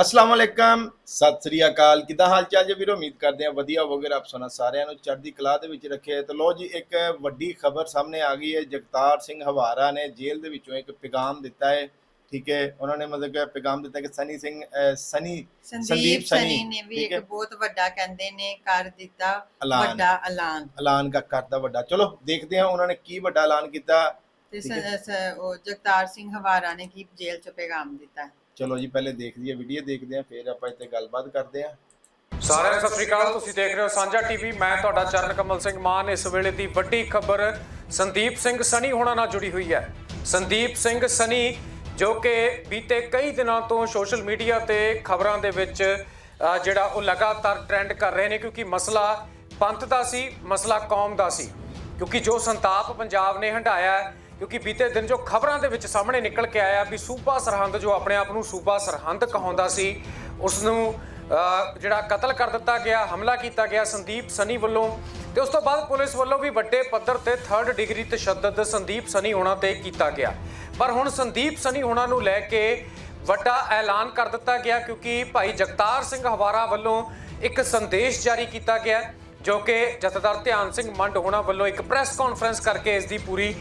ਅਸਲਾਮ ਅਲੈਕਮ ਸਤਿ ਸ੍ਰੀ ਅਕਾਲ। ਕਿਦਾਂ ਹਾਲ ਚਾਲ ਜੀ ਵੀਰੋ? ਉਮੀਦ ਕਰਦੇ ਆ ਵਧੀਆ ਹੋਵੋਗੇ ਰੱਬ ਸੋਨਾ ਸਾਰਿਆਂ ਨੂੰ ਚੜ੍ਹਦੀ ਕਲਾ ਦੇ ਵਿੱਚ ਰੱਖੇ। ਤੇ ਲੋ ਜੀ ਇੱਕ ਵੱਡੀ ਖਬਰ ਸਾਹਮਣੇ ਆ ਗਈ ਹੈ। ਜਗਤਾਰ ਸਿੰਘ ਹਵਾਰਾ ਨੇ ਜੇਲ੍ਹ ਦੇ ਵਿੱਚੋਂ ਇੱਕ ਪੈਗਾਮ ਦਿੱਤਾ ਹੈ। ਠੀਕ ਹੈ ਉਹਨਾਂ ਨੇ ਮਤਲਬ ਕਿ ਪੈਗਾਮ ਦਿੱਤਾ ਕਿ ਸਨੀ ਸਿੰਘ ਸਨੀ ਸੰਦੀਪ ਸਨੀ, ਨੇ ਵੀ। ਇੱਕ ਬਹੁਤ ਵੱਡਾ ਕਹਿੰਦੇ ਨੇ ਕਰ ਦਿੱਤਾ ਵੱਡਾ ਐਲਾਨ। ਐਲਾਨ ਕਰ- ਕਰਤਾ ਵੱਡਾ। ਚਲੋ ਦੇਖਦੇ ਹਾਂ ਉਹਨਾਂ ਨੇ ਕੀ ਵੱਡਾ ਐਲਾਨ ਕੀਤਾ। ਤੇ ਉਹ ਜਗਤਾਰ ਸਿੰਘ ਹਵਾਰਾ ਨੇ ਕੀ ਜੇਲ੍ਹ ਚ ਪੈਗਾਮ ਦਿੱਤਾ। ਚਲੋ ਜੀ, ਪਹਿਲੇ ਦੇਖ ਲਈਏ ਵੀਡੀਓ ਦੇਖਦੇ ਹਾਂ, ਫਿਰ ਆਪਾਂ ਇੱਥੇ ਗੱਲਬਾਤ ਕਰਦੇ ਹਾਂ। ਸਾਰਿਆਂ ਨੂੰ ਸਤਿ ਸ੍ਰੀ ਅਕਾਲ, ਤੁਸੀਂ ਦੇਖ ਰਹੇ ਹੋ ਸਾਂਝਾ ਟੀਵੀ ਮੈਂ ਤੁਹਾਡਾ ਚਰਨ ਕਮਲ ਸਿੰਘ ਮਾਨ। ਇਸ ਵੇਲੇ ਦੀ ਵੱਡੀ ਖਬਰ ਸੰਦੀਪ ਸਿੰਘ ਸਨੀ ਹੋਣਾ ਨਾਲ ਜੁੜੀ ਹੋਈ ਹੈ। ਸੰਦੀਪ ਸਿੰਘ ਸਨੀ, ਜੋ ਕਿ ਬੀਤੇ ਕਈ ਦਿਨਾਂ ਤੋਂ ਸੋਸ਼ਲ ਮੀਡੀਆ ਤੇ ਖਬਰਾਂ ਦੇ ਵਿੱਚ ਜਿਹੜਾ ਉਹ ਲਗਾਤਾਰ ਟ੍ਰੈਂਡ ਕਰ ਰਹੇ ਨੇ, ਕਿਉਂਕਿ ਮਸਲਾ ਪੰਥ ਦਾ ਸੀ, ਮਸਲਾ ਕੌਮ ਦਾ ਸੀ। ਕਿਉਂਕਿ ਜੋ ਸੰਤਾਪ ਪੰਜਾਬ ਨੇ ਹੰਢਾਇਆ ਕਿਉਂਕਿ ਬੀਤੇ ਦਿਨ ਜੋ ਖਬਰਾਂ ਦੇ ਵਿੱਚ ਸਾਹਮਣੇ ਨਿਕਲ ਕੇ ਆਇਆ ਵੀ ਸੂਬਾ ਸਰਹੰਦ ਜੋ ਆਪਣੇ ਆਪ ਨੂੰ ਸੂਬਾ ਸਰਹੰਦ ਕਹਾਉਂਦਾ ਸੀ, ਉਸ ਨੂੰ ਜਿਹੜਾ ਕਤਲ ਕਰ ਦਿੱਤਾ ਗਿਆ, ਹਮਲਾ ਕੀਤਾ ਗਿਆ ਸੰਦੀਪ ਸਨੀ ਵੱਲੋਂ ਤੇ ਉਸ ਤੋਂ ਬਾਅਦ ਪੁਲਿਸ ਵੱਲੋਂ ਵੀ ਵੱਡੇ ਪੱਧਰ ਤੇ 3rd ਡਿਗਰੀ ਤਸ਼ੱਦਦ ਸੰਦੀਪ ਸਨੀ ਹੋਣਾ ਤੇ ਕੀਤਾ ਗਿਆ। ਪਰ ਹੁਣ ਸੰਦੀਪ ਸਨੀ ਹੋਣਾ ਨੂੰ ਲੈ ਕੇ ਵੱਡਾ ਐਲਾਨ ਕਰ ਦਿੱਤਾ ਗਿਆ ਕਿਉਂਕਿ ਭਾਈ ਜਗਤਾਰ ਸਿੰਘ ਹਵਾਰਾ ਵੱਲੋਂ ਇੱਕ ਸੰਦੇਸ਼ ਜਾਰੀ ਕੀਤਾ ਗਿਆ ਜੋ ਕਿ ਜਥੇਦਾਰ ਧਿਆਨ ਸਿੰਘ ਮੰਡ ਹੋਣਾ ਵੱਲੋਂ ਇੱਕ ਪ੍ਰੈਸ ਕਾਨਫਰੰਸ ਕਰਕੇ ਇਸ ਦੀ ਪੂਰੀ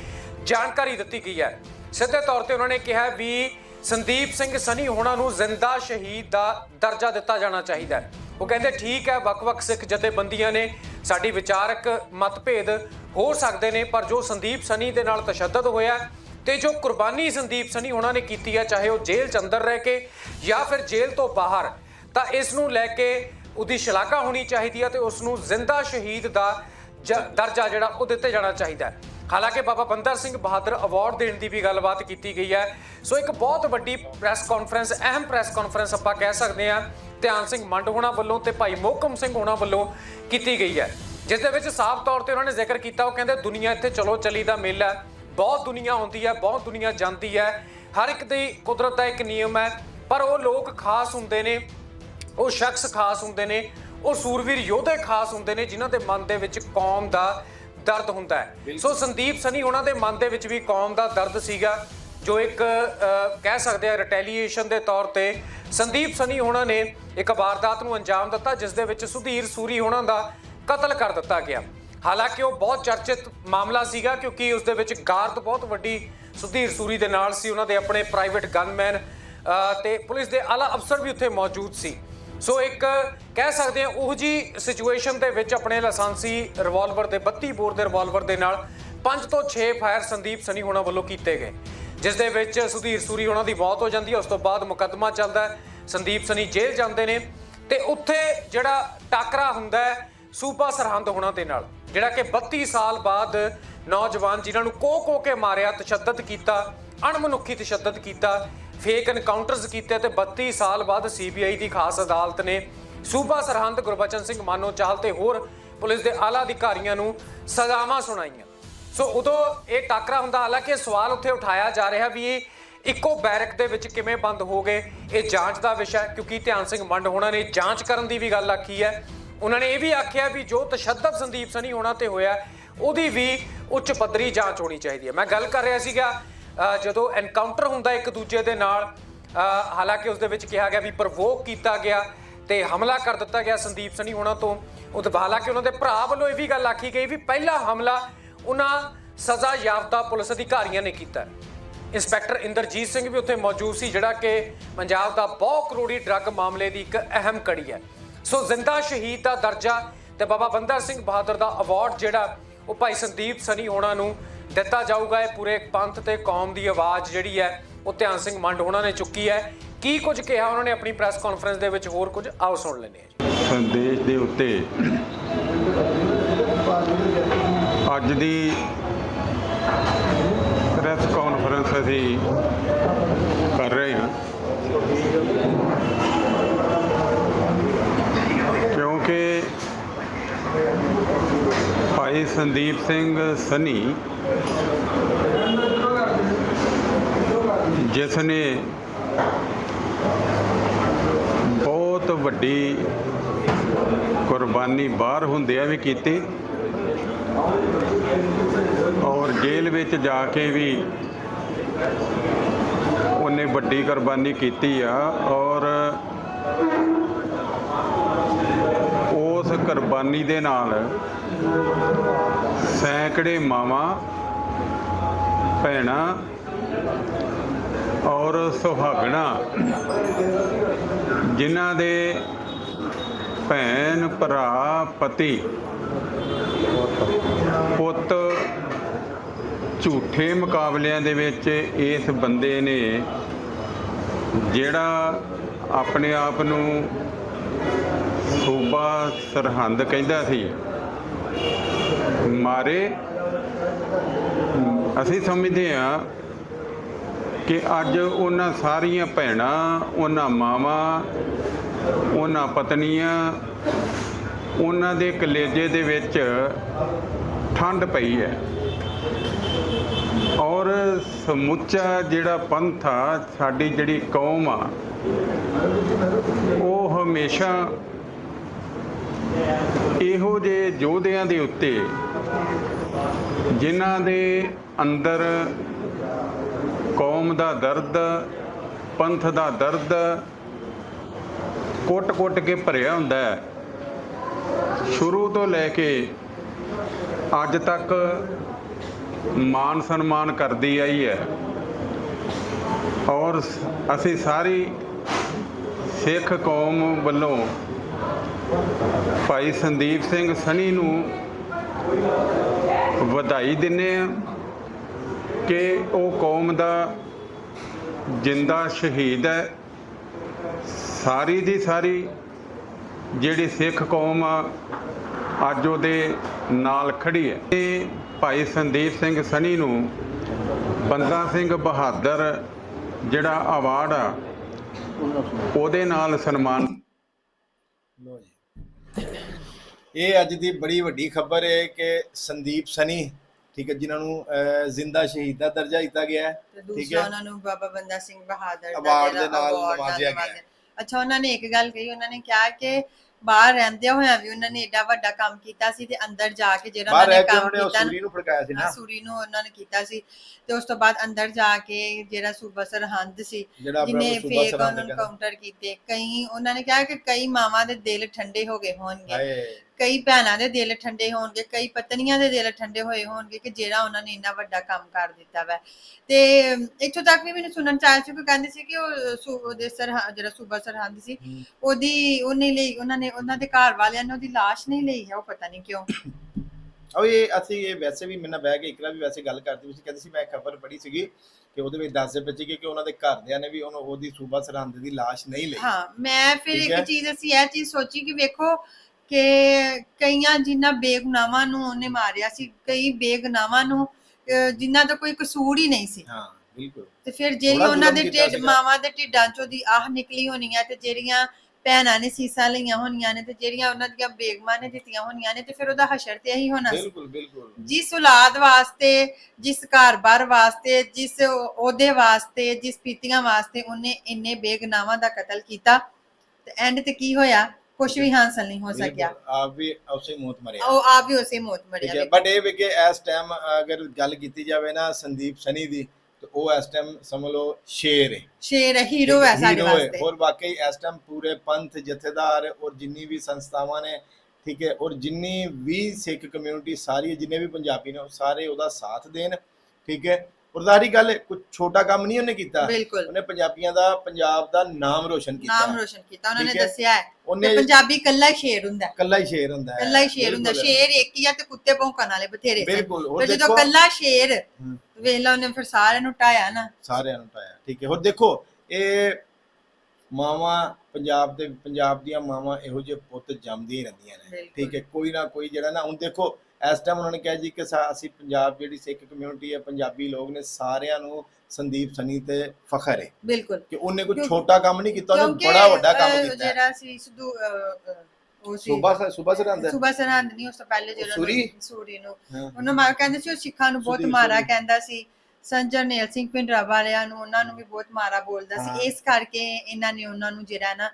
ਜਾਣਕਾਰੀ ਦਿੱਤੀ ਗਈ ਹੈ। ਸਿੱਧੇ ਤੌਰ ਤੇ ਉਹਨਾਂ ਨੇ ਕਿਹਾ ਵੀ ਸੰਦੀਪ ਸਿੰਘ ਸਨੀ ਹੋਣਾ ਨੂੰ ਜ਼ਿੰਦਾ ਸ਼ਹੀਦ ਦਾ ਦਰਜਾ ਦਿੱਤਾ ਜਾਣਾ ਚਾਹੀਦਾ ਹੈ। ਉਹ ਕਹਿੰਦੇ ਠੀਕ ਹੈ ਵੱਖ-ਵੱਖ ਸਿੱਖ ਜਥੇਬੰਦੀਆਂ ਨੇ ਸਾਡੀ ਵਿਚਾਰਕ ਮਤਭੇਦ ਹੋ ਸਕਦੇ ਨੇ ਪਰ ਜੋ ਸੰਦੀਪ ਸਨੀ ਦੇ ਨਾਲ ਤਸ਼ੱਦਦ ਹੋਇਆ ਹੈ, ਤੇ ਜੋ ਕੁਰਬਾਨੀ ਸੰਦੀਪ ਸਨੀ ਉਹਨਾਂ ਨੇ ਕੀਤੀ ਹੈ ਚਾਹੇ ਉਹ ਜੇਲ੍ਹ ਚ ਅੰਦਰ ਰਹਿ ਕੇ ਜਾਂ ਫਿਰ ਜੇਲ੍ਹ ਤੋਂ ਬਾਹਰ ਤਾਂ ਇਸ ਨੂੰ ਲੈ ਕੇ ਉਹਦੀ ਸ਼ਲਾਘਾ ਹੋਣੀ ਚਾਹੀਦੀ ਹੈ ਤੇ ਉਸ ਨੂੰ ਜ਼ਿੰਦਾ ਸ਼ਹੀਦ ਦਾ ਜ- ਦਰਜਾ ਜਿਹੜਾ ਉਹ ਦਿੱਤੇ ਜਾਣਾ ਚਾਹੀਦਾ ਹੈ। ਹਾਲਾਂਕਿ ਬਾਬਾ ਬੰਦਰ ਸਿੰਘ ਬਹਾਦਰ ਅਵਾਰਡ ਦੇਣ ਦੀ ਵੀ ਗੱਲਬਾਤ ਕੀਤੀ ਗਈ ਹੈ। ਸੋ ਇੱਕ ਬਹੁਤ ਵੱਡੀ ਪ੍ਰੈਸ ਕਾਨਫਰੰਸ ਅਹਿਮ ਪ੍ਰੈਸ ਕਾਨਫਰੰਸ ਆਪਾਂ ਕਹਿ ਸਕਦੇ ਹਾਂ, ਧਿਆਨ ਸਿੰਘ ਮੰਡ ਹੋਣਾ ਵੱਲੋਂ ਤੇ ਭਾਈ ਮੋਹਕਮ ਸਿੰਘ ਹੋਣਾ ਵੱਲੋਂ ਕੀਤੀ ਗਈ ਹੈ। ਜਿਸ ਦੇ ਵਿੱਚ ਸਾਫ਼ ਤੌਰ ਤੇ ਉਹਨਾਂ ਨੇ ਜ਼ਿਕਰ ਕੀਤਾ, ਉਹ ਕਹਿੰਦੇ ਦੁਨੀਆ ਇੱਥੇ ਚਲੋ ਚਲੀ ਦਾ ਮੇਲਾ ਹੈ। ਬਹੁਤ ਦੁਨੀਆ ਆਉਂਦੀ ਹੈ, ਬਹੁਤ ਦੁਨੀਆ ਜਾਂਦੀ ਹੈ। ਹਰ ਇੱਕ ਦੀ ਕੁਦਰਤ ਦਾ ਇੱਕ ਨਿਯਮ ਹੈ, ਪਰ ਉਹ ਲੋਕ ਖਾਸ ਹੁੰਦੇ ਨੇ, ਉਹ ਸ਼ਖਸ ਖਾਸ ਹੁੰਦੇ ਨੇ, ਉਹ ਸੂਰਵੀਰ ਯੋਧੇ ਖਾਸ ਹੁੰਦੇ ਨੇ, ਜਿਨ੍ਹਾਂ ਦੇ ਮਨ ਦੇ ਵਿੱਚ ਕੌਮ ਦਾ ਦਰਦ ਹੁੰਦਾ ਹੈ। ਸੋ ਸੰਦੀਪ ਸਨੀ ਉਹਨਾਂ ਦੇ ਮਨ ਦੇ ਵਿੱਚ ਵੀ ਕੌਮ ਦਾ ਦਰਦ ਸੀਗਾ ਜੋ ਇੱਕ ਕਹਿ ਸਕਦੇ ਆ ਰਿਟੈਲੀਏਸ਼ਨ ਦੇ ਤੌਰ ਤੇ ਸੰਦੀਪ ਸਨੀ ਉਹਨਾਂ ਨੇ ਇੱਕ ਵਾਰਦਾਤ ਨੂੰ ਅੰਜਾਮ ਦਿੱਤਾ ਜਿਸ ਦੇ ਵਿੱਚ ਸੁਧੀਰ ਸੂਰੀ ਉਹਨਾਂ ਦਾ ਕਤਲ ਕਰ ਦਿੱਤਾ ਗਿਆ। ਹਾਲਾਂਕਿ ਉਹ ਬਹੁਤ ਚਰਚਿਤ ਮਾਮਲਾ ਸੀਗਾ ਕਿਉਂਕਿ ਉਸ ਦੇ ਵਿੱਚ ਗਾਰਦ ਬਹੁਤ ਵੱਡੀ ਸੁਧੀਰ ਸੂਰੀ ਦੇ ਨਾਲ ਸੀ ਉਹਨਾਂ ਦੇ ਆਪਣੇ ਪ੍ਰਾਈਵੇਟ ਗਨਮੈਨ ਤੇ ਪੁਲਿਸ ਦੇ ਆਲਾ ਅਫਸਰ ਵੀ ਉੱਥੇ ਮੌਜੂਦ ਸੀ। ਸੋ ਇੱਕ ਕਹਿ ਸਕਦੇ ਹਾਂ ਉਹ ਜੀ ਸਿਚੁਏਸ਼ਨ ਦੇ ਵਿੱਚ ਆਪਣੇ ਲਾਇਸੈਂਸੀ ਰਿਵਾਲਵਰ ਦੇ 32 ਬੋਰ ਦੇ ਰਿਵਾਲਵਰ ਦੇ ਨਾਲ 5 ਤੋਂ 6 ਫਾਇਰ ਸੰਦੀਪ ਸਨੀ ਹੋਣਾ ਵੱਲੋਂ ਕੀਤੇ ਗਏ। ਜਿਸ ਦੇ ਵਿੱਚ ਸੁਧੀਰ ਸੂਰੀ ਉਹਨਾਂ ਦੀ ਮੌਤ ਹੋ ਜਾਂਦੀ ਹੈ, ਉਸ ਤੋਂ ਬਾਅਦ ਮੁਕੱਦਮਾ ਚੱਲਦਾ ਸੰਦੀਪ ਸਨੀ ਜੇਲ੍ਹ ਜਾਂਦੇ ਨੇ ਤੇ ਉੱਥੇ ਜਿਹੜਾ ਟਾਕਰਾ ਹੁੰਦਾ ਹੈ, ਸੂਬਾ ਸਰਹੰਦ ਹੋਣਾ ਦੇ ਨਾਲ, ਜਿਹੜਾ ਕਿ 32 ਸਾਲ ਬਾਅਦ ਨੌਜਵਾਨ ਜਿਨ੍ਹਾਂ ਨੂੰ ਕੋ ਕੋ ਕੇ ਮਾਰਿਆ, ਤਸ਼ੱਦਦ ਕੀਤਾ, ਅਣਮਨੁੱਖੀ ਤਸ਼ੱਦਦ ਕੀਤਾ ਫੇਕ ਐਨਕਾਊਂਟਰਸ ਕੀਤੇ ਤੇ 32 ਸਾਲ ਬਾਅਦ ਸੀਬੀਆਈ ਦੀ ਖਾਸ ਅਦਾਲਤ ਨੇ ਸੂਬਾ ਸਰਹੰਦ ਗੁਰਬਚਨ ਸਿੰਘ ਮਾਨੋ ਚਾਹਲ ਤੇ ਹੋਰ ਪੁਲਿਸ ਦੇ ਆਲਾ ਅਧਿਕਾਰੀਆਂ ਨੂੰ ਸਜ਼ਾਵਾਂ ਸੁਣਾਈਆਂ। ਸੋ ਉਦੋਂ ਇਹ ਟਾਕਰਾ ਹੁੰਦਾ, ਹਾਲਾਂਕਿ ਸਵਾਲ ਉੱਥੇ ਉਠਾਇਆ ਜਾ ਰਿਹਾ ਵੀ ਇਹ ਇੱਕੋ ਬੈਰਕ ਦੇ ਵਿੱਚ ਕਿਵੇਂ ਬੰਦ ਹੋ ਗਏ, ਇਹ ਜਾਂਚ ਦਾ ਵਿਸ਼ਾ ਕਿਉਂਕਿ ਧਿਆਨ ਸਿੰਘ ਮੰਡ ਹੋਣਾ ਨੇ ਜਾਂਚ ਕਰਨ ਦੀ ਵੀ ਗੱਲ ਆਖੀ ਹੈ। ਉਹਨਾਂ ਨੇ ਇਹ ਵੀ ਆਖਿਆ ਵੀ ਜੋ ਤਸ਼ੱਦਦ ਸੰਦੀਪ ਸਨੀ ਹੋਣਾ ਤੇ ਹੋਇਆ, ਉਹਦੀ ਵੀ ਉੱਚ ਪੱਧਰੀ ਜਾਂਚ ਹੋਣੀ ਚਾਹੀਦੀ ਹੈ। ਮੈਂ ਗੱਲ ਕਰ ਰਿਹਾ ਸੀਗਾ ਜਦੋਂ ਐਨਕਾਊਂਟਰ ਹੁੰਦਾ ਇੱਕ ਦੂਜੇ ਦੇ ਨਾਲ ਹਾਲਾਂਕਿ ਉਸ ਦੇ ਵਿੱਚ ਕਿਹਾ ਗਿਆ ਵੀ ਪ੍ਰਵੋਕ ਕੀਤਾ ਗਿਆ ਤੇ ਹਮਲਾ ਕਰ ਦਿੱਤਾ ਗਿਆ ਸੰਦੀਪ ਸਨੀ ਹੋਣਾ ਤੋਂ। ਉਹ ਹਾਲਾਂਕਿ ਉਹਨਾਂ ਦੇ ਭਰਾ ਵੱਲੋਂ ਇਹ ਵੀ ਗੱਲ ਆਖੀ ਗਈ ਵੀ ਪਹਿਲਾ ਹਮਲਾ ਉਹਨਾਂ ਸਜ਼ਾ ਯਾਫਤਾ ਪੁਲਿਸ ਅਧਿਕਾਰੀਆਂ ਨੇ ਕੀਤਾ। ਇੰਸਪੈਕਟਰ ਇੰਦਰਜੀਤ ਸਿੰਘ ਵੀ ਉੱਥੇ ਮੌਜੂਦ ਸੀ, ਜਿਹੜਾ ਕਿ ਪੰਜਾਬ ਦਾ ਬਹੁ ਕਰੋੜੀ ਡਰੱਗ ਮਾਮਲੇ ਦੀ ਇੱਕ ਅਹਿਮ ਕੜੀ ਹੈ। ਸੋ ਜ਼ਿੰਦਾ ਸ਼ਹੀਦ ਦਾ ਦਰਜਾ ਤੇ ਬਾਬਾ ਬੰਦਰ ਸਿੰਘ ਬਹਾਦਰ ਦਾ ਅਵਾਰਡ ਜਿਹੜਾ, ਉਹ ਭਾਈ ਸੰਦੀਪ ਸਨੀ ਹੋਣਾ ਨੂੰ ਦਿੱਤਾ ਜਾਊਗਾ ਇਹ ਪੂਰੇ ਪੰਥ ਤੇ ਕੌਮ ਦੀ ਆਵਾਜ਼ ਜਿਹੜੀ ਹੈ, ਉਹ ਧਿਆਨ ਸਿੰਘ ਮੰਡ ਉਹਨਾਂ ਨੇ ਚੁੱਕੀ ਹੈ। ਕੀ ਕੁਝ ਕਿਹਾ ਉਹਨਾਂ ਨੇ ਆਪਣੀ ਪ੍ਰੈਸ ਕਾਨਫਰੰਸ ਦੇ ਵਿੱਚ? ਹੋਰ ਕੁਝ? ਆਓ ਸੁਣ ਲੈਂਦੇ ਹਾਂ ਸੰਦੇਸ਼ ਦੇ ਉੱਤੇ ਅੱਜ ਦੀ ਪ੍ਰੈਸ ਕਾਨਫਰੰਸ ਅਸੀਂ ਕਰ ਰਹੇ ਹਾਂ। ਕਿਉਂਕਿ ਭਾਈ ਸੰਦੀਪ ਸਿੰਘ ਸਨੀ ਜਿਸ ਨੇ ਬਹੁਤ ਵੱਡੀ ਕੁਰਬਾਨੀ ਬਾਹਰ ਹੁੰਦਿਆਂ ਵੀ ਕੀਤੀ ਔਰ ਜੇਲ੍ਹ ਵਿੱਚ ਜਾ ਕੇ ਵੀ ਉਹਨੇ ਵੱਡੀ ਕੁਰਬਾਨੀ ਕੀਤੀ ਆ ਔਰ ਉਸ ਕੁਰਬਾਨੀ ਦੇ ਨਾਲ ਸੈਂਕੜੇ ਮਾਵਾਂ, ਭੈਣਾਂ ਔਰ ਸੁਹਾਗਣਾ, ਜਿਨ੍ਹਾਂ ਦੇ ਭੈਣ ਭਰਾ ਪਤੀ ਪੁੱਤ ਝੂਠੇ ਮੁਕਾਬਲਿਆਂ ਦੇ ਵਿੱਚ ਇਸ ਬੰਦੇ ਨੇ ਜਿਹੜਾ ਆਪਣੇ ਆਪ ਨੂੰ ਸੂਬਾ ਸਰਹੰਦ ਕਹਿੰਦਾ ਸੀ, ਮਾਰੇ। ਅਸੀਂ ਸਮਝਦੇ ਹਾਂ ਕਿ ਅੱਜ ਉਹਨਾਂ ਸਾਰੀਆਂ ਭੈਣਾਂ, ਉਹਨਾਂ ਮਾਵਾਂ, ਉਹਨਾਂ ਪਤਨੀਆਂ, ਉਹਨਾਂ ਦੇ ਕਲੇਜੇ ਦੇ ਵਿੱਚ ਠੰਡ ਪਈ ਹੈ। ਔਰ ਸਮੁੱਚਾ ਜਿਹੜਾ ਪੰਥ ਆ, ਸਾਡੀ ਜਿਹੜੀ ਕੌਮ ਆ, ਉਹ ਹਮੇਸ਼ਾ ਇਹੋ ਜਿਹੇ ਯੋਧਿਆਂ ਦੇ ਉੱਤੇ, ਜਿਨ੍ਹਾਂ ਦੇ ਅੰਦਰ ਕੌਮ ਦਾ ਦਰਦ, ਪੰਥ ਦਾ ਦਰਦ ਕੁੱਟ-ਕੁੱਟ ਕੇ ਭਰਿਆ ਹੁੰਦਾ ਹੈ। ਸ਼ੁਰੂ ਤੋਂ ਲੈ ਕੇ ਅੱਜ ਤੱਕ ਮਾਨ ਸਨਮਾਨ ਕਰਦੀ ਆਈ ਹੈ। ਔਰ ਅਸੀਂ ਸਾਰੀ ਸਿੱਖ ਕੌਮ ਵੱਲੋਂ ਭਾਈ ਸੰਦੀਪ ਸਿੰਘ ਸਣੀ ਨੂੰ ਵਧਾਈ ਦਿੰਨੇ ਆ ਕਿ ਉਹ ਕੌਮ ਦਾ ਜਿੰਦਾ ਸ਼ਹੀਦ ਹੈ। ਸਾਰੀ ਦੀ ਸਾਰੀ ਜਿਹੜੀ ਸਿੱਖ ਕੌਮ ਆ, ਅੱਜ ਉਹਦੇ ਨਾਲ ਖੜੀ ਹੈ। ਤੇ ਭਾਈ ਸੰਦੀਪ ਸਿੰਘ ਸਣੀ ਨੂੰ ਬੰਦਾ ਸਿੰਘ ਬਹਾਦਰ ਜਿਹੜਾ ਅਵਾਰਡ ਆ, ਉਹਦੇ ਨਾਲ ਸਨਮਾਨ। ਲੋ ਜੀ। ਇਹ ਅੱਜ ਦੀ ਬੜੀ ਵੱਡੀ ਖਬਰ ਹੈ ਕਿ ਸੰਦੀਪ ਸਨੀ ਠੀਕ ਹੈ ਜਿਨ੍ਹਾਂ ਨੂੰ ਅਹ, ਜ਼ਿੰਦਾ ਸ਼ਹੀਦ ਦਾ ਦਰਜਾ ਦਿੱਤਾ ਗਿਆ ਹੈ ਤੇ ਦੂਸਰਾ ਉਹਨਾਂ ਨੂੰ ਬਾਬਾ ਬੰਦਾ ਸਿੰਘ ਬਹਾਦਰ ਦਾ Award ਜਿਹੜਾ ਦੇ ਨਾਲ award ਨਵਾਜ਼ਿਆ ਗਿਆ। ਨਵਾਜ਼ਿਆ। ਅੱਛਾ ਉਹਨਾਂ ਨੇ ਇੱਕ ਗੱਲ ਕਹੀ ਉਹਨਾਂ ਨੇ ਕਿਹਾ ਕਿ ਬਾਹਰ ਰਹਿੰਦਿਆਂ ਹੋਇਆਂ ਵੀ ਉਹਨਾਂ ਨੇ ਏਡਾ ਵੱਡਾ ਕੰਮ ਕੀਤਾ ਸੀ ਤੇ ਅੰਦਰ ਜਾ ਕੇ ਜਿਹੜਾ ਬਾਹਰ ਉਹਨਾਂ ਰਹਿ ਨੇ ਕੇ ਕੰਮ ਉਹਨੇ ਉਹ ਕੀਤਾ ਸੂਰੀ ਨੂੰ ਫੜਕਾਇਆ ਸੀ ਨਾ ਨਾ ਸੂਰੀ ਨੂੰ ਉਹਨਾਂ ਨੇ ਕੀਤਾ ਸੀ ਤੇ ਉਸ ਤੋਂ ਬਾਅਦ ਅੰਦਰ ਜਾ ਕੇ ਜਿਹੜਾ ਸੂਬਾ ਸਰਹੰਦ ਸੀ ਜਿਹੜਾ ਆਪਣਾ ਜਿਹਨੇ ਸੂਬਾ ਫੇਕ ਸਰਹੰਦ ਨੂੰ ਕਹਿੰਦਾ। ਕਾਊਂਟਰ ਕੀਤੇ ਕਈ ਉਹਨਾਂ ਨੇ ਕਿਹਾ ਕਿ ਕਈ ਮਾਵਾਂ ਦੇ ਦਿਲ ਠੰਡੇ ਹੋ ਗਏ ਹੋਣਗੇ ਹਾਏ ਕਈ ਭੈਣਾਂ ਦੇ ਦਿਲ ਠੰਡੇ ਹੋਣਗੇ ਕਈ ਪਤਨੀਆਂ ਦੇ ਦਿਲ ਠੰਡੇ ਹੋਏ ਹੋਣਗੇ ਕਿ ਜਿਹੜਾ ਉਹਨਾਂ ਨੇ ਇੰਨਾ ਵੱਡਾ ਕੰਮ ਕਰ ਦਿੱਤਾ ਵਾ ਤੇ ਇੱਥੋਂ ਤੱਕ ਵੀ ਮੈਨੂੰ ਸੁਣਨ ਚ ਆਇਆ ਸੀ ਕਿ ਕਹਿੰਦੇ ਸੀ ਕਿ ਉਹ ਸੂ- ਉਹਦੇ ਸਰਹੰਦ ਜਿਹੜਾ ਸੂਬਾ ਸਰਹੰਦ ਸੀ। ਉਹਦੀ ਉਹਨੇ ਲਈ ਉਹਨਾਂ ਨੇ ਉਹਨਾਂ ਦੇ ਘਰ ਵਾਲਿਆਂ ਨੇ ਉਹਦੀ ਲਾਸ਼ ਨਹੀਂ ਲਈ ਹੈ ਉਹ ਪਤਾ ਨਹੀਂ ਕਿਉਂ ਉਹ ਇਹ ਅਸੀਂ ਇਹ ਵੈਸੇ ਵੀ ਮੈਨਾਂ ਬਹਿ ਕੇ ਇਕਰਾ ਵੀ ਵੈਸੇ ਗੱਲ ਕਰਦੀ ਸੀ ਕਹਿੰਦੀ ਸੀ ਮੈਂ ਖਬਰ ਪੜ੍ਹੀ ਸੀਗੀ ਕਿ ਉਹਦੇ ਵਿੱਚ ਦੱਸਦੇ ਪਏ ਸੀ ਕਿ ਉਹਨਾਂ ਦੇ ਘਰਦਿਆਂ ਨੇ ਵੀ ਉਹਨੂੰ ਉਹਦੀ ਸੂਬਾ ਸਰਹੰਦ ਦੀ ਲਾਸ਼ ਨਹੀਂ ਲਈ ਹਾਂ ਮੈਂ ਫਿਰ। ਇੱਕ ਚੀਜ਼ ਅਸੀਂ ਇਹ ਚੀਜ਼ ਸੋਚੀ ਕਿ ਵੇਖੋ ਕਿ ਕਈਆਂ ਜਿਨ੍ਹਾਂ ਬੇਗੁਨਾਹਾਂ ਨੂੰ ਉਹਨੇ ਮਾਰਿਆ ਸੀ ਕਈ ਬੇਗੁਨਾਹਾਂ ਨੂੰ ਅਹ, ਜਿਨ੍ਹਾਂ ਦਾ ਕੋਈ ਕਸੂਰ ਹੀ ਨਹੀਂ ਸੀ। ਹਾਂ ਬਿਲਕੁਲ। ਤੇ ਫਿਰ ਜਿਹੜੀ ਉਹਨਾਂ ਜ਼ੁਲਮ ਦੇ ਕੀਤਾ ਢਿੱਡ ਸੀਗਾ। ਮਾਵਾਂ ਦੇ ਢਿੱਡਾਂ ਚੋਂ ਦੀ ਆਹ ਨਿਕਲੀ ਹੋਣੀ ਹੈ ਤੇ ਜਿਹੜੀਆਂ ਭੈਣਾਂ ਨੇ ਸੀਸਾਂ ਲਈਆਂ ਹੋਣੀਆਂ ਨੇ ਤੇ ਜਿਹੜੀਆਂ ਉਹਨਾਂ ਦੀਆਂ ਬੇਗਮਾਂ ਨੇ ਦਿੱਤੀਆਂ ਹੋਣੀਆਂ ਨੇ ਤੇ ਫਿਰ ਉਹਦਾ ਹਸ਼ਰ ਤੇ ਇਹੀ ਹੋਣਾ ਸੀ। ਬਿਲਕੁਲ ਬਿਲਕੁਲ। ਜਿਸ ਔਲਾਦ ਵਾਸਤੇ ਜਿਸ ਘਰ-ਬਾਰ ਵਾਸਤੇ ਜਿਸ ਉਹਦੇ ਵਾਸਤੇ ਜਿਸ ਪੀਤੀਆਂ ਵਾਸਤੇ ਉਹਨੇ ਇੰਨੇ ਬੇਗਨਾਵਾਂ ਦਾ ਕਤਲ ਕੀਤਾ। ਤੇ ਐਂਡ ਤੇ ਕੀ ਹੋਇਆ? ਕੁਝ ਵੀ ਹਾਸਲ ਨਹੀਂ ਹੋ ਸਕਿਆ। ਆਪ ਵੀ ਉਸੇ ਮੌਤ ਮਰਿਆ। ਉਹ ਆਪ ਵੀ ਉਸੇ ਮੌਤ ਠੀਕ ਹੈ ਮਰਿਆ ਬਟ ਇਹ ਵੀ ਕਿ ਇਸ ਟਾਈਮ ਅਗਰ ਗੱਲ ਕੀਤੀ ਜਾਵੇ ਨਾ ਸੰਦੀਪ ਸਨੀ ਦੀ ਤੇ ਉਹ ਇਸ ਟਾਈਮ ਸਮਝ ਲਓ ਸ਼ੇਰ ਹੈ। ਸ਼ੇਰ ਹੀਰੋ ਹੈ ਸਾਡੇ ਹੈ। ਵਾਸਤੇ। ਔਰ ਵਾਕਈ ਇਸ ਟਾਈਮ ਪੂਰੇ ਪੰਥ ਜਥੇਦਾਰ ਔਰ ਜਿੰਨੀ ਵੀ ਸੰਸਥਾਵਾਂ ਨੇ ਠੀਕ ਹੈ ਔਰ ਜਿੰਨੀ ਵੀ ਸਿੱਖ ਕਮਿਊਨਿਟੀ ਸਾਰੀ ਜਿੰਨੇ ਵੀ ਪੰਜਾਬੀ ਨੇ ਸਾਰੇ ਉਹਦਾ ਸਾਥ ਦੇਣ। ਠੀਕ ਹੈ ਔਰ ਜ਼ਾਹਰੀ ਗੱਲ ਹੈ ਕੁਝ ਛੋਟਾ ਕੰਮ ਨਹੀਂ ਉਹਨੇ ਕੀਤਾ। ਬਿਲਕੁਲ। ਉਹਨੇ ਪੰਜਾਬੀਆਂ ਦਾ ਪੰਜਾਬ ਦਾ ਨਾਮ ਰੋਸ਼ਨ ਕੀਤਾ। ਨਾਮ ਰੋਸ਼ਨ ਕੀਤਾ ਉਹਨਾਂ ਨੇ ਠੀਕ ਹੈ। ਦੱਸਿਆ ਹੈ ਉਹਨੇ ਪੰਜਾਬੀ ਕੱਲਾ ਹੀ ਸ਼ੇਰ ਹੁੰਦਾ ਹੈ। ਕੱਲਾ ਹੀ ਸ਼ੇਰ ਹੁੰਦਾ ਹੈ। ਕੱਲਾ ਹੀ ਸ਼ੇਰ ਹੁੰਦਾ ਬਿਲਕੁਲ। ਸ਼ੇਰ ਇੱਕ ਹੀ ਆ ਤੇ ਕੁੱਤੇ ਭੌਂਕਣ ਵਾਲੇ ਬਥੇਰੇ ਸਨ। ਬਿਲਕੁਲ। ਔਰ ਜਦੋਂ ਦੇਖੋ। ਕੱਲਾ ਸ਼ੇਰ। ਵੇਖ ਲਾ ਉਹਨੇ ਫਿਰ ਸਾਰਿਆਂ ਨੂੰ ਟਾਇਆ ਨਾ। ਸਾਰਿਆਂ ਨੂੰ ਪਾਇਆ ਠੀਕ ਹੈ। ਹੁਣ ਦੇਖੋ ਇਹ ਮਾਵਾਂ ਪੰਜਾਬ ਦੇ ਪੰਜਾਬ ਦੀਆਂ ਮਾਵਾਂ ਇਹੋ ਜਿਹੇ ਪੁੱਤ ਜੰਮਦੀਆਂ ਹੀ ਰਹਿੰਦੀਆਂ ਨੇ। ਬਿਲਕੁਲ। ਠੀਕ ਹੈ। ਕੋਈ ਨਾ ਕੋਈ ਜਿਹੜਾ ਨਾ ਹੁਣ ਦੇਖੋ ਇਸ ਟਾਈਮ ਉਹਨਾਂ ਨੇ ਕਿਹਾ ਜੀ ਕਿ ਅਸੀਂ ਪੰਜਾਬ ਜਿਹੜੀ ਸਿੱਖ ਕਮਿਊਨਿਟੀ ਹੈ ਪੰਜਾਬੀ ਲੋਕ ਨੇ ਸਾਰਿਆਂ ਨੂੰ ਸੰਦੀਪ ਸਨੀ ਤੇ ਫਖਰ ਹੈ ਬਿਲਕੁਲ ਕਿ ਉਹਨੇ ਕੋਈ ਛੋਟਾ ਕੰਮ ਨਹੀਂ ਕੀਤਾ ਉਹਨੇ ਬੜਾ ਵੱਡਾ ਕੰਮ ਕੀਤਾ। ਜਿਹੜਾ ਸੀ ਸਿੱਧੂ ਉਹ ਸੀ ਸੁਬਾ ਸੁਬਾ ਸਰਹੰਦ ਸੁਬਾ ਸਰਹੰਦ ਨਹੀਂ ਉਸ ਤੋਂ ਪਹਿਲੇ ਜਿਹੜਾ ਸੂਰੀ? ਸੂਰੀ ਨੂੰ। ਉਹਨਾਂ ਮਾ ਕਹਿੰਦੇ ਸੀ ਉਹ ਸਿੱਖਾਂ ਨੂੰ ਬਹੁਤ ਮਾਰਾ। ਕਹਿੰਦਾ ਸੀ ਸੰਜਰ ਨੇਲ ਸਿੰਘ ਪਿੰਡਰਾ ਵਾਲਿਆਂ ਨੂੰ ਉਹਨਾਂ ਨੂੰ ਵੀ ਬਹੁਤ ਮਾਰਾ ਬੋਲਦਾ। ਸੀ ਇਸ ਕਰਕੇ ਇਹਨਾਂ ਨੇ ਉਹਨਾਂ ਨੂੰ ਜਿਹੜਾ ਨਾ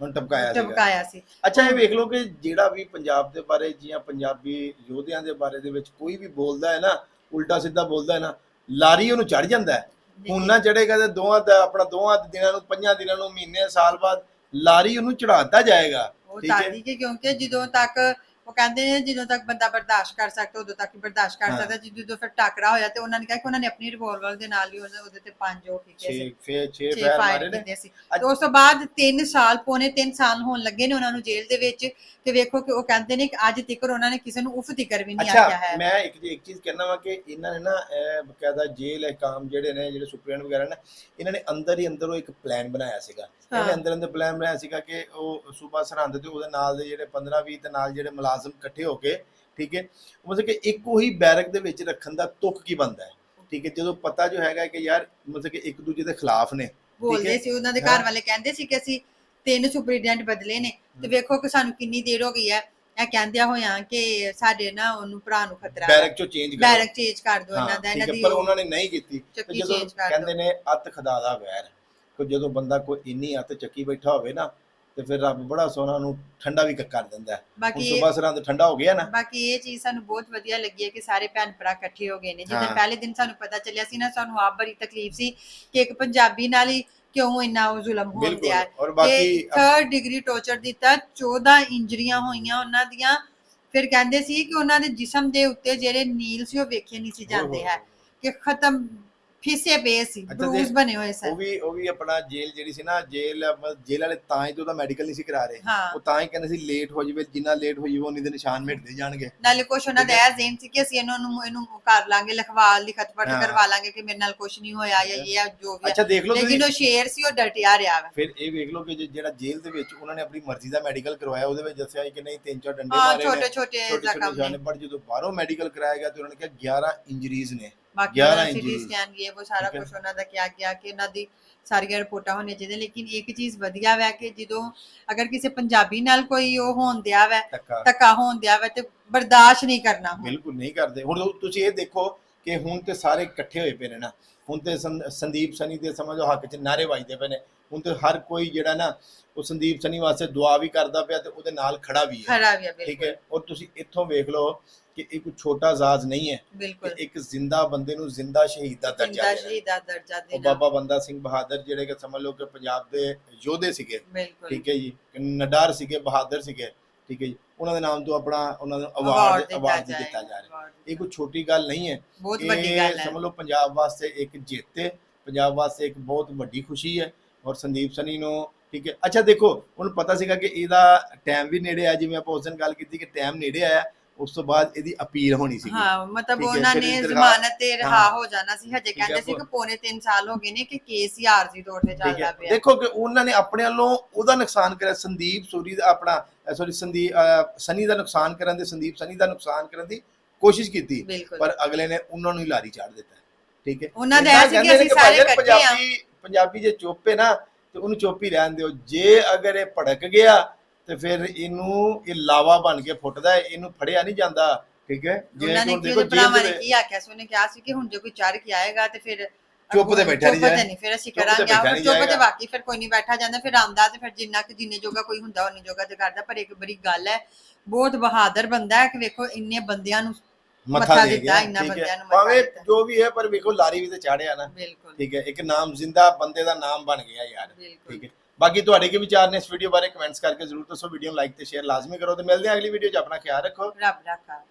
ਹੁਣ ਟਪਕਾਇਆ ਸੀਗਾ। ਟਪਕਾਇਆ ਸੀ। ਅੱਛਾ ਇਹ ਵੇਖ ਲਓ ਕਿ ਜਿਹੜਾ ਵੀ ਪੰਜਾਬ ਦੇ ਬਾਰੇ ਜਾਂ ਪੰਜਾਬੀ ਯੋਧਿਆਂ ਦੇ ਬਾਰੇ ਦੇ ਵਿੱਚ ਕੋਈ ਵੀ ਬੋਲਦਾ ਹੈ ਨਾ ਉਲਟਾ ਸਿੱਧਾ ਬੋਲਦਾ ਹੈ ਨਾ ਲਾਰੀ ਉਹਨੂੰ ਚੜ ਜਾਂਦਾ ਹੈ। ਹੁਣ ਨਾ ਚੜੇਗਾ ਤੇ ਦੋਹਾਂ ਦਾ ਆਪਣਾ ਦੋਹਾਂ ਦਿਨਾਂ ਨੂੰ ਪੰਜਾਂ ਦਿਨਾਂ ਨੂੰ ਮਹੀਨੇ ਸਾਲ ਬਾਅਦ ਲਾਰੀ ਉਹਨੂੰ ਚੜਾਤਾ ਜਾਏਗਾ। ਉਹ ਠੀਕ ਹੈ। ਤਾਂ ਕਿ ਕਿਉਂਕਿ ਜਦੋਂ ਤੱਕ ਉਹ ਕਹਿੰਦੇ ਨੇ ਜਦੋਂ ਤੱਕ ਬੰਦਾ ਬਰਦਾਸ਼ਤ ਕਰ ਸਕਦਾ ਉਦੋਂ ਤੱਕ ਹੀ ਬਰਦਾਸ਼ਤ ਕਰ ਹਾਂ। ਸਕਦਾ। ਜਦੋਂ ਫਿਰ ਟਾਕਰਾ ਹੋਇਆ ਤੇ ਉਹਨਾਂ ਨੇ ਕਿਹਾ ਕਿ ਉਹਨਾਂ ਨੇ ਆਪਣੀ ਰਿਵੋਲਵਰ ਦੇ ਨਾਲ ਹੀ ਉਹਦੇ ਉਹਦੇ ਤੇ ਪੰਜ ਉਹ ਕੀਤੇ 6 ਸੀ। ਫੇਰ 6 ਛੇ ਫਾਇਰ ਫਾਇਰ ਮਾਰੇ ਨੇ। ਕੀਤੇ ਸੀ। ਅੱਜ- ਤੇ ਉਸ ਤੋਂ ਬਾਅਦ 3 ਸਾਲ ਪੌਣੇ 3 ਸਾਲ ਹੋਣ ਲੱਗੇ ਨੇ ਉਹਨਾਂ ਨੂੰ ਜੇਲ੍ਹ ਦੇ ਵਿੱਚ ਤੇ ਵੇਖੋ ਕਿ ਉਹ ਕਹਿੰਦੇ ਨੇ ਕਿ ਅੱਜ ਤੱਕ ਉਹਨਾਂ ਨੇ ਕਿਸੇ ਨੂੰ ਉਫ ਤਿਕਰ ਵੀ ਨਹੀਂ ਆਖਿਆ ਅੱਛਾ ਹੈ। ਮੈਂ ਇੱਕ ਇੱਕ ਚੀਜ਼ ਕਹਿਣਾ ਵਾ ਕਿ ਇਹਨਾਂ ਨੇ ਨਾ ਇਹ ਬਕਾਇਦਾ ਜੇਲ੍ਹ ਹਕਾਮ ਜਿਹੜੇ ਨੇ ਜਿਹੜੇ ਸੁਪਰੀਡੈਂਟ ਵਗੈਰਾ ਨੇ ਇਹਨਾਂ ਨੇ ਅੰਦਰ ਹੀ ਅੰਦਰ ਉਹ ਇੱਕ ਪਲਾਨ ਬਣਾਇਆ ਸੀਗਾ। ਇਹਨਾਂ ਨੇ ਹਾਂ। ਅੰਦਰ ਅੰਦਰ ਪਲਾਨ ਬਣਾਇਆ ਸੀਗਾ ਕਿ ਉਹ ਸੂਬਾ ਸਰਹੰਦ ਤੇ ਉਹਦੇ ਨਾਲ ਦੇ ਜਿਹੜੇ 15 20 ਤੇ ਨਾਲ ਜਿਹੜੇ ਮੁਲਾਜ਼ਮ ਇਕੱਠੇ ਹੋ ਕੇ ਠੀਕ ਹੈ? ਮਤਲਬ ਕਿ ਇੱਕੋ ਹੀ ਬੈਰਕ ਦੇ ਵਿੱਚ ਰੱਖਣ ਦਾ ਤੁਕ ਕੀ ਬੰਦਾ ਹੈ? ਠੀਕ ਹੈ ਜਦੋਂ ਪਤਾ ਜੋ ਹੈਗਾ ਕਿ ਯਾਰ ਮਤਲਬ ਕਿ ਇੱਕ ਦੂਜੇ ਦੇ ਖਿਲਾਫ ਨੇ ਬੋਲਦੇ। ਸੀ ਉਹਨਾਂ ਦੇ। ਘਰ ਵਾਲੇ ਕਹਿੰਦੇ ਸੀ ਕਿ ਅਸੀਂ ਤਿੰਨ ਸੁਪਰੀਡੈਂਟ ਬਦਲੇ ਨੇ। ਤੇ ਵੇਖੋ ਕਿ ਸਾਨੂੰ ਕਿੰਨੀ ਦੇਰ ਹੋ ਗਈ ਹੈ। ਇਹ ਕਹਿੰਦਿਆਂ ਹੋਇਆਂ ਕਿ ਸਾਡੇ ਨਾ ਉਹਨੂੰ ਭਰਾ ਨੂੰ ਖਤਰਾ ਬੈਰਕ ਚੋਂ ਚੇਂਜ ਕਰੋ ਬੈਰਕ ਚੇਂਜ ਕਰ ਹਾਂ, ਇਹਨਾਂ ਦਾ ਇਹਨਾਂ ਦੀ ਪਰ ਉਹ- ਉਹਨਾਂ ਨੇ ਨਹੀਂ ਕੀਤੀ। ਜਦੋਂ ਕਹਿੰਦੇ। ਨੇ ਅੱਤ ਖੁਦਾ ਦਾ ਵੈਰ। ਕਿ ਜਦੋਂ ਬੰਦਾ ਕੋਈ ਇੰਨੀ ਅੱਤ ਚੱਕੀ ਬੈਠਾ ਹੋਵੇ ਨਾ ਤੇ ਫਿਰ ਰੱਬ ਬੜਾ ਸੋਹਣਾ ਨੂੰ ਠੰਡਾ ਵੀ ਕਰ ਦਿੰਦਾ ਬਾਕੀ ਸੁਬਾ ਸਰਹੰਦ ਠੰਡਾ ਹੋ ਗਿਆ ਨਾ। ਬਾਕੀ ਇਹ ਚੀਜ਼ ਸਾਨੂੰ ਬਹੁਤ ਵਧੀਆ ਲੱਗੀ ਹੈ ਕਿ ਸਾਰੇ ਭੈਣ ਭਰਾ ਇਕੱਠੇ ਹੋ ਗਏ ਨੇ। ਜਦੋਂ। ਪਹਿਲੇ ਦਿਨ ਸਾਨੂੰ ਪਤਾ ਚੱਲਿਆ ਸੀ ਨਾ ਸਾਨੂੰ ਆਪ ਬੜੀ ਤਕਲੀਫ ਸੀ ਕਿ ਇੱਕ ਪੰਜਾਬੀ ਨਾਲ ਹੀ ਕਿਉਂ ਇੰਨਾ ਉਹ ਜ਼ੁਲਮ ਹੋਣ ਦਿਆ ਔਰ ਬਾਕੀ ਕਿ 3rd ਡਿਗਰੀ ਟੌਰਚਰ ਦਿੱਤਾ 14 ਇੰਜਰੀਆਂ ਹੋਈਆਂ ਉਹਨਾਂ ਦੀਆਂ। ਫਿਰ ਕਹਿੰਦੇ ਸੀ ਕਿ ਉਹਨਾਂ ਦੇ ਜਿਸਮ ਦੇ ਉੱਤੇ ਜਿਹੜੇ ਨੀਲ ਸੀ ਉਹ ਵੇਖੇ ਨਹੀਂ ਸੀ ਜਾਂਦੇ ਹੈ। ਕਿ ਖਤਮ ਫਿਸੇ ਪਏ ਸੀ ਅੱਛਾ, ਦੇਖ, ਬਣੇ ਹੋਏ ਉਹ ਸਨ ਵੀ ਉਹ ਵੀ ਆਪਣਾ ਜੇਲ੍ਹ ਜਿਹੜੀ ਸੀ ਨਾ ਮਤਲਬ ਜੇਲ੍ਹ ਵਾਲੇ ਤਾਂ ਹੀ ਤੇ ਉਹਦਾ ਮੈਡੀਕਲ ਨਹੀਂ ਸੀ ਕਰਾ ਰਹੇ। ਹਾਂ। ਉਹ ਤਾਂ ਹੀ ਕਹਿੰਦੇ ਸੀ ਲੇਟ ਹੋ ਜਾਵੇ ਜਿੰਨਾ ਲੇਟ ਹੋ ਜਾਵੇ ਉਨੀ ਦੇ ਨਿਸ਼ਾਨ ਮਿਟਦੇ ਜਾਣਗੇ। ਨਾਲੇ ਕੁਛ ਉਹਨਾਂ ਦਾ ਇਹ ਜ਼ੇਨ ਸੀ ਕਿ ਅਸੀਂ ਇਹਨਾਂ ਨੂੰ ਇਹਨੂੰ ਕਰ ਲਾਂਗੇ ਲਿਖਵਾ ਲਿਖਤ ਪੜ੍ਹ ਹਾਂ। ਕਰਵਾ ਲਾਂਗੇ ਕਿ ਮੇਰੇ ਨਾਲ ਕੁਛ ਨਹੀਂ ਹੋਇਆ ਜਾਂ ਇਹ ਆ, ਜੋ ਵੀ ਆ। ਅੱਛਾ ਦੇਖ ਲਓ ਤੁਸੀਂ। ਲੇਕਿਨ ਉਹ ਸ਼ੇਰ ਸੀ ਉਹ ਡਟਿਆ ਰਿਹਾ ਵਾ। ਫਿਰ ਇਹ ਵੇਖ ਲਓ ਕਿ ਜੇ- ਜਿਹੜਾ ਜੇਲ੍ਹ ਦੇ ਵਿੱਚ ਉਹਨਾਂ ਨੇ ਆਪਣੀ ਮਰਜ਼ੀ ਦਾ ਮੈਡੀਕਲ ਕਰਵਾਇਆ ਉਹਦੇ ਵਿੱਚ ਦੱਸਿਆ ਸੀ ਕਿ ਨਹੀਂ ਤਿੰਨ ਚਾਰ ਡੰਡੇ ਹਾਂ ਮਾਰੇ ਨੇ ਛੋਟੇ ਛੋਟੇ ਛੋਟੇ ਜ਼ਖਮ ਨੇ। ਪਰ ਜਦੋਂ ਬਾਹਰੋਂ ਮੈਡੀਕਲ ਕਰਾਇਆ ਗਿਆ ਤੇ ਉਹਨਾਂ ਨੇ ਕਿਹਾ 11 ਇੰਜਰੀਜ਼ ਨੇ। ਬਾਕੀ 11 ਸਿਟੀ injuries। ਸਕੈਨ ਇਹ ਉਹ ਸਾਰਾ ਠੀਕ ਹੈ। ਕੁਝ ਉਹਨਾਂ ਦਾ ਕਿਹਾ ਗਿਆ ਕਿ ਉਹਨਾਂ ਦੀ ਸਾਰੀਆਂ ਰਿਪੋਰਟਾਂ ਹੋਣੀਆਂ ਚਾਹੀਦੀਆਂ ਲੇਕਿਨ ਇੱਕ ਚੀਜ਼ ਵਧੀਆ ਵੈ ਕਿ ਜਦੋਂ ਅਗਰ ਕਿਸੇ ਪੰਜਾਬੀ ਨਾਲ ਕੋਈ ਉਹ ਹੋਣ ਦਿਆ ਵੈ ਧੱਕਾ। ਧੱਕਾ ਹੋਣ ਦਿਆ ਵੈ ਤੇ ਬਰਦਾਸ਼ਤ ਨਹੀਂ ਕਰਨਾ ਹੁਣ। ਬਿਲਕੁਲ ਨਹੀਂ ਕਰਦੇ। ਹੁਣ ਤੁ- ਤੁਸੀਂ ਇਹ ਦੇਖੋ ਕਿ ਹੁਣ ਤੇ ਸਾਰੇ ਇਕੱਠੇ ਹੋਏ ਪਏ ਨੇ ਨਾ। ਹੁਣ ਤੇ ਸੰ- ਸੰਦੀਪ ਸਨੀ ਦੇ ਸਮਝੋ ਹੱਕ 'ਚ ਨਾਰੇ ਵੱਜਦੇ ਪਏ ਨੇ। ਹੁਣ ਤੇ ਹਰ ਕੋਈ ਜਿਹੜਾ ਨਾ ਉਹ ਸੰਦੀਪ ਸਨੀ ਵਾਸਤੇ ਦੁਆ ਵੀ ਕਰਦਾ ਪਿਆ ਤੇ ਉਹਦੇ ਨਾਲ ਖੜਾ ਵੀ ਹੈ। ਖਰਾ ਵੀ ਆ ਠੀਕ ਬਿਲਕੁਲ। ਹੈ ਔਰ ਤੁਸੀਂ ਇੱਥੋਂ ਵੇਖ ਲਓ ਕਿ ਇਹ ਕੋਈ ਛੋਟਾ ਜ਼ਾਜ਼ ਨਹੀਂ ਹੈ ਬਿਲਕੁਲ। ਇੱਕ ਜ਼ਿੰਦਾ ਬੰਦੇ ਨੂੰ ਜ਼ਿੰਦਾ ਸ਼ਹੀਦ ਦਾ ਦਰਜਾ ਜਿੰਦਾ। ਸ਼ਹੀਦ ਦਾ ਦਰਜਾ ਉਹ ਦੇਣਾ ਬਾਬਾ ਬੰਦਾ ਸਿੰਘ ਬਹਾਦਰ ਜਿਹੜੇ ਕਿ ਸਮਝ ਲਓ ਕਿ ਪੰਜਾਬ ਦੇ ਯੋਧੇ ਸੀਗੇ ਠੀਕ ਹੈ ਜੀ ਨਡਾਰ ਸੀਗੇ ਬਹਾਦਰ ਸੀਗੇ ਠੀਕ ਹੈ ਜੀ ਉਹਨਾਂ ਦੇ ਨਾਮ ਤੋਂ ਆਪਣਾ ਉਹਨਾਂ ਨੂੰ ਅਵਾਰਡ ਅਵਾਰਡ ਦਿੱਤਾ ਜਾ ਰਿਹਾ ਇਹ ਕੋਈ ਛੋਟੀ ਗੱਲ ਨਹੀਂ ਹੈ। ਬਹੁਤ ਵੱਡੀ ਗੱਲ ਹੈ। ਸਮਝ ਲਓ ਪੰਜਾਬ ਵਾਸਤੇ ਇੱਕ ਜਿੱਤ ਹੈ। ਪੰਜਾਬ ਵਾਸਤੇ ਇੱਕ ਬਹੁਤ ਵੱਡੀ ਖੁਸ਼ੀ ਹੈ। ਔਰ ਸੰਦੀਪ ਸਨੀ ਨੂੰ ਠੀਕ ਹੈ ਅੱਛਾ ਦੇਖੋ ਹੁਣ ਪਤਾ ਸੀਗਾ ਕਿ ਇਹਦਾ ਟਾਈਮ ਵੀ ਨੇੜੇ ਆ ਜਿਵੇਂ ਆਪਾਂ ਉਸ ਦਿਨ ਗੱਲ ਕੀਤੀ ਕਿ ਟਾਈਮ ਨੇੜੇ ਆਇਆ। ਉਸ ਤੋਂ ਬਾਅਦ ਇਹਦੀ ਅਪੀਲ ਹੋਣੀ ਸੀਗੀ। ਹਾਂ ਮਤਲਬ ਉਹਨਾਂ ਨੇ ਜ਼ਮਾਨਤ ਤੇ ਰਿਹਾ ਹਾਂ। ਜਾਣਾ ਸੀ। ਹਜੇ ਕਹਿੰਦੇ ਸੀ ਕਿ ਪੌਣੇ 3 ਸਾਲ ਹੋ ਗਏ ਨੇ ਕਿ ਕੇਸ ਹੀ ਆਰਜ਼ੀ ਤੌਰ ਤੇ ਚੱਲਦਾ ਪਿਆ। ਦੇਖੋ ਕਿ ਉਹਨਾਂ ਨੇ ਆਪਣੇ ਵੱਲੋਂ ਉਹਦਾ ਨੁਕਸਾਨ ਕਰਿਆ ਸੰਦੀਪ ਸੂਰੀ ਦਾ ਆਪਣਾ ਸੌਰੀ ਸੰਦੀਪ ਸਨੀ ਦਾ ਨੁਕਸਾਨ ਕਰਨ ਦੇ ਸੰਦੀਪ ਸਨੀ ਦਾ ਨੁਕਸਾਨ ਕਰਨ ਦੀ ਕੋਸ਼ਿਸ਼ ਕੀਤੀ ਪਰ ਅਗਲੇ ਨੇ ਉਹਨਾਂ ਨੂੰ ਹੀ ਲਾਰੀ ਚਾੜ ਦਿੱਤਾ। ਠੀਕ ਹੈ। ਉਹਨਾਂ ਦਾ ਏਦਾਂ ਇਹ ਸੀ ਕਿ ਅਸੀਂ ਸਾਰੇ ਇਕੱਠੇ ਆ। ਪੰਜਾਬੀ ਪੰਜਾਬੀ ਜੇ ਚੁੱਪ ਨਾ ਤੇ ਉਹਨੂੰ ਚੁੱਪ ਹੀ ਰਹਿਣ ਦਿਓ। ਜੇ ਅਗਰ ਇਹ ਭੜਕ ਗਿਆ ਤੇ ਫਿਰ ਇਹਨੂੰ ਇਹ ਲਾਵਾ ਬਣ ਕੇ ਫੁੱਟਦਾ ਹੈ, ਇਹਨੂੰ ਫੜਿਆ ਨਹੀਂ ਜਾਂਦਾ ਠੀਕ ਹੈ? ਉਹਨਾਂ ਨੇ ਹੁਣ ਕੀ ਦੇਖੋ ਉਹਦੇ ਜੇਲ੍ਹ ਭਰਾਵਾਂ ਨੇ ਕੀ ਆਖਿਆ ਸੀ ਉਹਨੇ ਕਿਹਾ ਸੀ ਕਿ ਹੁਣ ਜੇ ਕੋਈ ਚੜ ਕੇ ਆਏਗਾ ਤੇ ਫਿਰ ਚੁੱਪ ਤੇ ਬੈਠਾ ਨਹੀਂ ਜਾਏ। ਨਹੀਂ ਫਿਰ ਅਸੀਂ ਕਰਾਂਗੇ। ਨਹੀਂ ਚੁੱਪ ਤੇ। ਬਾਕੀ ਫਿਰ ਕੋਈ ਨਹੀਂ ਬੈਠਾ ਜਾਂਦਾ ਫਿਰ ਆਂਦਾ ਤੇ ਫਿਰ ਜਿੰਨਾ ਕਿ ਜਿੰਨੇ ਜੋਗਾ ਕੋਈ ਹੁੰਦਾ ਉਹਨੇ ਜੋਗਾ ਤੇ ਕਰਦਾ ਪਰ ਇੱਕ ਬੜੀ ਗੱਲ ਹੈ ਬਹੁਤ ਬਹਾਦਰ ਬੰਦਾ ਹੈ ਕਿ ਵੇਖੋ ਇੰਨੇ ਬੰਦਿਆਂ ਨੂੰ ਮੱਥਾ ਦੇ ਦਿੱਤਾ, ਗਿਆ ਇੰਨਾ ਠੀਕ ਬੰਦਿਆਂ ਹੈ ਨੂੰ ਮੱਥਾ ਭਾਵੇਂ। ਜੋ ਵੀ ਹੈ ਪਰ ਵੇਖੋ ਲਾਰੀ ਵੀ ਤੇ ਚਾੜਿਆ ਨਾ। ਠੀਕ ਹੈ ਇੱਕ ਨਾਮ ਜ਼ਿੰਦਾ ਬੰਦੇ ਦਾ ਨਾਮ ਬਣ ਗਿਆ ਯਾਰ। ਠੀਕ ਹੈ। ਬਾਕੀ ਤੁਹਾਡੇ ਕੀ ਵਿਚਾਰ ਨੇ ਇਸ ਵੀਡੀਓ ਬਾਰੇ ਕਮੈਂਟਸ ਕਰਕੇ ਜ਼ਰੂਰ ਦੱਸੋ ਵੀਡੀਓ ਨੂੰ ਲਾਈਕ ਤੇ ਸ਼ੇਅਰ ਲਾਜ਼ਮੀ ਕਰੋ ਤੇ ਮਿਲਦੇ ਹਾਂ ਅਗਲੀ ਵੀਡੀਓ 'ਚ। ਆਪਣਾ ਖਿਆਲ ਰੱਖੋ। ਰੱਬ ਰੱਖਾ